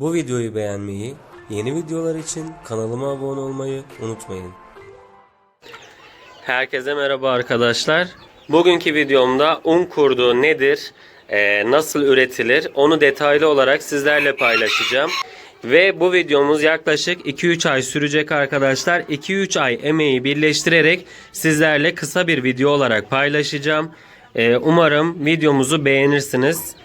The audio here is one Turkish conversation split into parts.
Bu videoyu beğenmeyi, yeni videolar için kanalıma abone olmayı unutmayın. Herkese merhaba arkadaşlar. Bugünkü videomda un kurdu nedir, e, nasıl üretilir onu detaylı olarak sizlerle paylaşacağım. Ve bu videomuz yaklaşık 2-3 ay sürecek arkadaşlar. 2-3 ay emeği birleştirerek sizlerle kısa bir video olarak paylaşacağım. E, umarım videomuzu beğenirsiniz.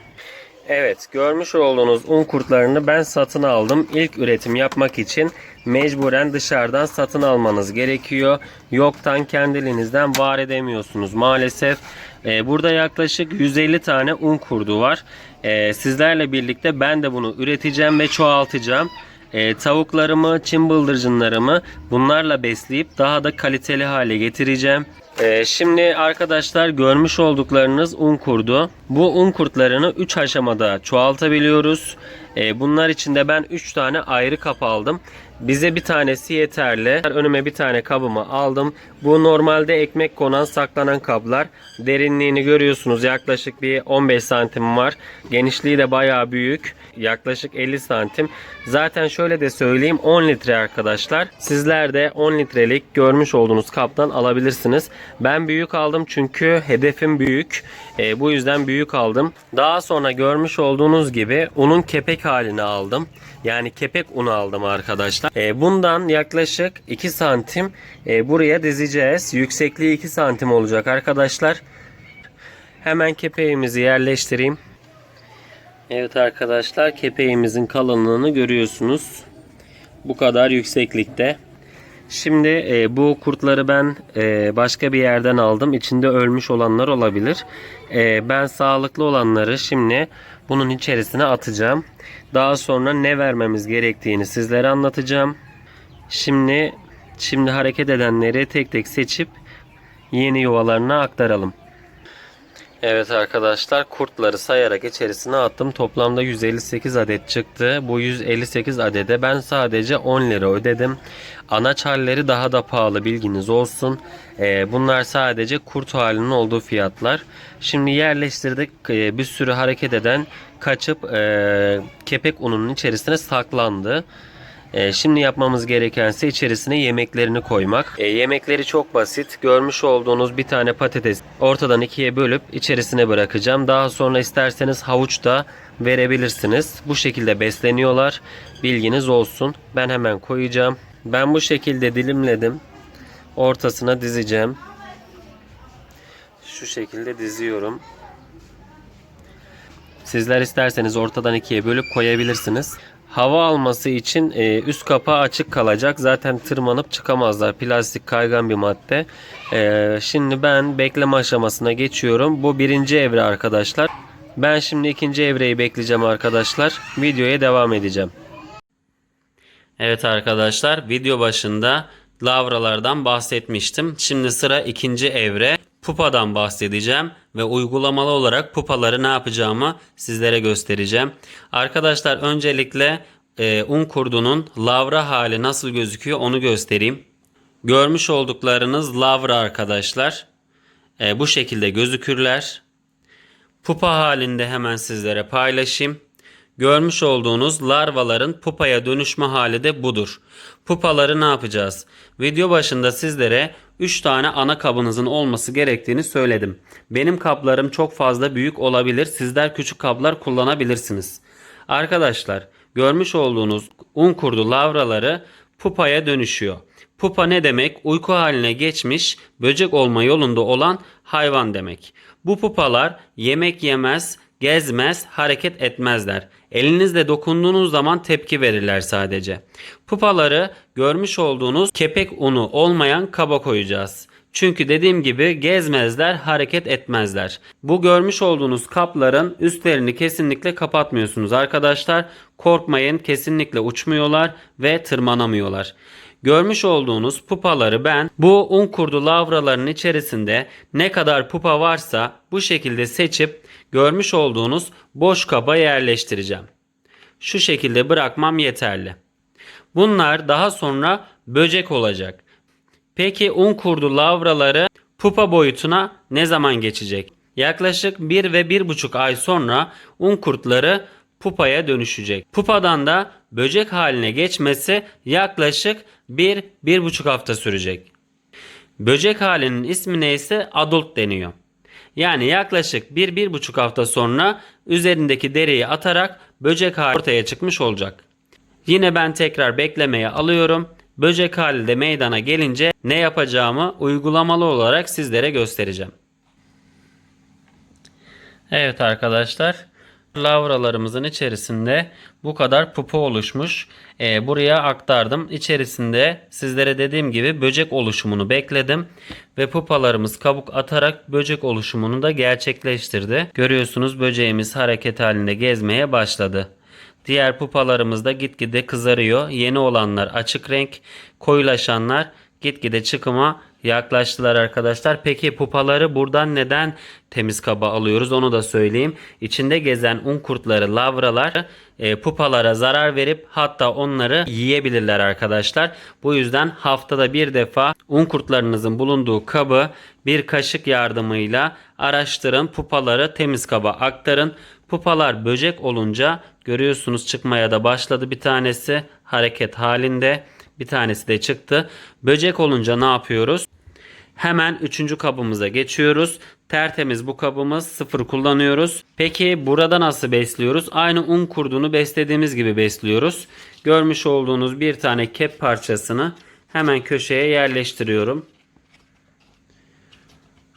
Evet görmüş olduğunuz un kurtlarını ben satın aldım. İlk üretim yapmak için mecburen dışarıdan satın almanız gerekiyor. Yoktan kendiliğinizden var edemiyorsunuz maalesef. Ee, burada yaklaşık 150 tane un kurdu var. Ee, sizlerle birlikte ben de bunu üreteceğim ve çoğaltacağım. Ee, tavuklarımı, çim bıldırcınlarımı bunlarla besleyip daha da kaliteli hale getireceğim. Ee, şimdi arkadaşlar görmüş olduklarınız un kurdu. Bu un kurtlarını 3 aşamada çoğaltabiliyoruz. Ee, bunlar için de ben 3 tane ayrı kap aldım. Bize bir tanesi yeterli. Önüme bir tane kabımı aldım. Bu normalde ekmek konan saklanan kablar. Derinliğini görüyorsunuz yaklaşık bir 15 santim var. Genişliği de bayağı büyük. Yaklaşık 50 santim. Zaten şöyle de söyleyeyim 10 litre arkadaşlar. Sizler de 10 litrelik görmüş olduğunuz kaptan alabilirsiniz. Ben büyük aldım çünkü hedefim büyük. E, bu yüzden büyük aldım. Daha sonra görmüş olduğunuz gibi unun kepek halini aldım. Yani kepek unu aldım arkadaşlar. E, bundan yaklaşık 2 santim e, buraya dizeceğiz. Yüksekliği 2 santim olacak arkadaşlar. Hemen kepeğimizi yerleştireyim. Evet arkadaşlar kepeğimizin kalınlığını görüyorsunuz. Bu kadar yükseklikte. Şimdi e, bu kurtları ben e, başka bir yerden aldım. İçinde ölmüş olanlar olabilir. E, ben sağlıklı olanları şimdi bunun içerisine atacağım. Daha sonra ne vermemiz gerektiğini sizlere anlatacağım. Şimdi şimdi hareket edenleri tek tek seçip yeni yuvalarına aktaralım. Evet arkadaşlar kurtları sayarak içerisine attım. Toplamda 158 adet çıktı. Bu 158 adede ben sadece 10 lira ödedim. Anaç halleri daha da pahalı bilginiz olsun. Ee, bunlar sadece kurt halinin olduğu fiyatlar. Şimdi yerleştirdik Ee, bir sürü hareket eden kaçıp e, kepek ununun içerisine saklandı. Ee, şimdi yapmamız gereken ise içerisine yemeklerini koymak. Ee, yemekleri çok basit. Görmüş olduğunuz bir tane patates ortadan ikiye bölüp içerisine bırakacağım. Daha sonra isterseniz havuç da verebilirsiniz. Bu şekilde besleniyorlar. Bilginiz olsun. Ben hemen koyacağım. Ben bu şekilde dilimledim. Ortasına dizeceğim. Şu şekilde diziyorum. Sizler isterseniz ortadan ikiye bölüp koyabilirsiniz. Hava alması için e, üst kapağı açık kalacak. Zaten tırmanıp çıkamazlar. Plastik kaygan bir madde. E, şimdi ben bekleme aşamasına geçiyorum. Bu birinci evre arkadaşlar. Ben şimdi ikinci evreyi bekleyeceğim arkadaşlar. Videoya devam edeceğim. Evet arkadaşlar video başında lavralardan bahsetmiştim. Şimdi sıra ikinci evre. Pupadan bahsedeceğim ve uygulamalı olarak pupaları ne yapacağımı sizlere göstereceğim. Arkadaşlar öncelikle e, un kurdunun lavra hali nasıl gözüküyor onu göstereyim. Görmüş olduklarınız lavra arkadaşlar. E, bu şekilde gözükürler. Pupa halinde hemen sizlere paylaşayım. Görmüş olduğunuz larvaların pupaya dönüşme hali de budur. Pupaları ne yapacağız? Video başında sizlere 3 tane ana kabınızın olması gerektiğini söyledim. Benim kaplarım çok fazla büyük olabilir. Sizler küçük kaplar kullanabilirsiniz. Arkadaşlar görmüş olduğunuz un kurdu lavraları pupaya dönüşüyor. Pupa ne demek? Uyku haline geçmiş, böcek olma yolunda olan hayvan demek. Bu pupalar yemek yemez, gezmez, hareket etmezler. Elinizle dokunduğunuz zaman tepki verirler sadece. Pupaları görmüş olduğunuz kepek unu olmayan kaba koyacağız. Çünkü dediğim gibi gezmezler, hareket etmezler. Bu görmüş olduğunuz kapların üstlerini kesinlikle kapatmıyorsunuz arkadaşlar. Korkmayın kesinlikle uçmuyorlar ve tırmanamıyorlar. Görmüş olduğunuz pupaları ben bu un kurdu lavraların içerisinde ne kadar pupa varsa bu şekilde seçip görmüş olduğunuz boş kaba yerleştireceğim. Şu şekilde bırakmam yeterli. Bunlar daha sonra böcek olacak. Peki un kurdu lavraları pupa boyutuna ne zaman geçecek? Yaklaşık 1 ve 1,5 ay sonra un kurtları pupaya dönüşecek. Pupadan da böcek haline geçmesi yaklaşık 1-1,5 hafta sürecek. Böcek halinin ismi neyse adult deniyor. Yani yaklaşık 1-1,5 hafta sonra üzerindeki deriyi atarak böcek hali ortaya çıkmış olacak. Yine ben tekrar beklemeye alıyorum. Böcek hali de meydana gelince ne yapacağımı uygulamalı olarak sizlere göstereceğim. Evet arkadaşlar. Lavralarımızın içerisinde bu kadar pupa oluşmuş. Ee, buraya aktardım. İçerisinde sizlere dediğim gibi böcek oluşumunu bekledim. Ve pupalarımız kabuk atarak böcek oluşumunu da gerçekleştirdi. Görüyorsunuz böceğimiz hareket halinde gezmeye başladı. Diğer pupalarımız da gitgide kızarıyor. Yeni olanlar açık renk, koyulaşanlar gitgide çıkıma yaklaştılar arkadaşlar. Peki pupaları buradan neden temiz kaba alıyoruz onu da söyleyeyim. İçinde gezen un kurtları, lavralar e, pupalara zarar verip hatta onları yiyebilirler arkadaşlar. Bu yüzden haftada bir defa un kurtlarınızın bulunduğu kabı bir kaşık yardımıyla araştırın. Pupaları temiz kaba aktarın. Pupalar böcek olunca görüyorsunuz çıkmaya da başladı bir tanesi hareket halinde. Bir tanesi de çıktı. Böcek olunca ne yapıyoruz? Hemen üçüncü kabımıza geçiyoruz. Tertemiz bu kabımız sıfır kullanıyoruz. Peki burada nasıl besliyoruz? Aynı un kurdunu beslediğimiz gibi besliyoruz. Görmüş olduğunuz bir tane kep parçasını hemen köşeye yerleştiriyorum.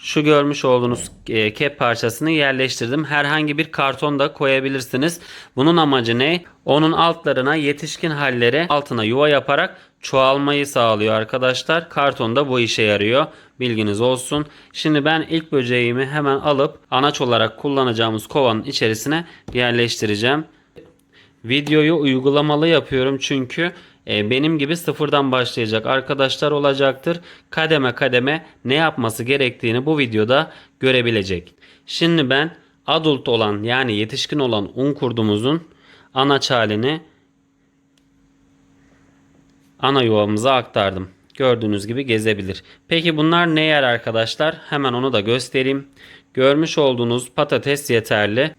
Şu görmüş olduğunuz e, kep parçasını yerleştirdim. Herhangi bir karton da koyabilirsiniz. Bunun amacı ne? Onun altlarına yetişkin halleri altına yuva yaparak çoğalmayı sağlıyor arkadaşlar. Karton da bu işe yarıyor. Bilginiz olsun. Şimdi ben ilk böceğimi hemen alıp anaç olarak kullanacağımız kovanın içerisine yerleştireceğim. Videoyu uygulamalı yapıyorum çünkü benim gibi sıfırdan başlayacak arkadaşlar olacaktır. Kademe kademe ne yapması gerektiğini bu videoda görebilecek. Şimdi ben adult olan yani yetişkin olan un kurdumuzun anaç halini ana yuvamıza aktardım. Gördüğünüz gibi gezebilir. Peki bunlar ne yer arkadaşlar? Hemen onu da göstereyim. Görmüş olduğunuz patates yeterli.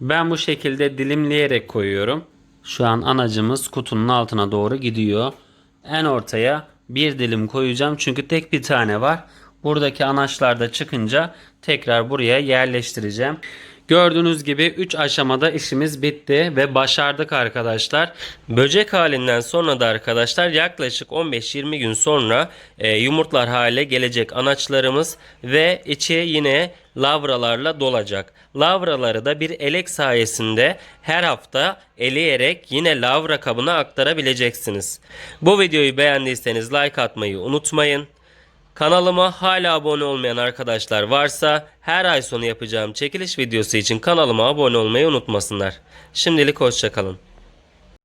Ben bu şekilde dilimleyerek koyuyorum. Şu an anacımız kutunun altına doğru gidiyor. En ortaya bir dilim koyacağım çünkü tek bir tane var. Buradaki anaçlar da çıkınca tekrar buraya yerleştireceğim. Gördüğünüz gibi 3 aşamada işimiz bitti ve başardık arkadaşlar. Böcek halinden sonra da arkadaşlar yaklaşık 15-20 gün sonra e, yumurtlar hale gelecek anaçlarımız ve içi yine lavralarla dolacak. Lavraları da bir elek sayesinde her hafta eleyerek yine lavra kabına aktarabileceksiniz. Bu videoyu beğendiyseniz like atmayı unutmayın. Kanalıma hala abone olmayan arkadaşlar varsa her ay sonu yapacağım çekiliş videosu için kanalıma abone olmayı unutmasınlar. Şimdilik hoşçakalın.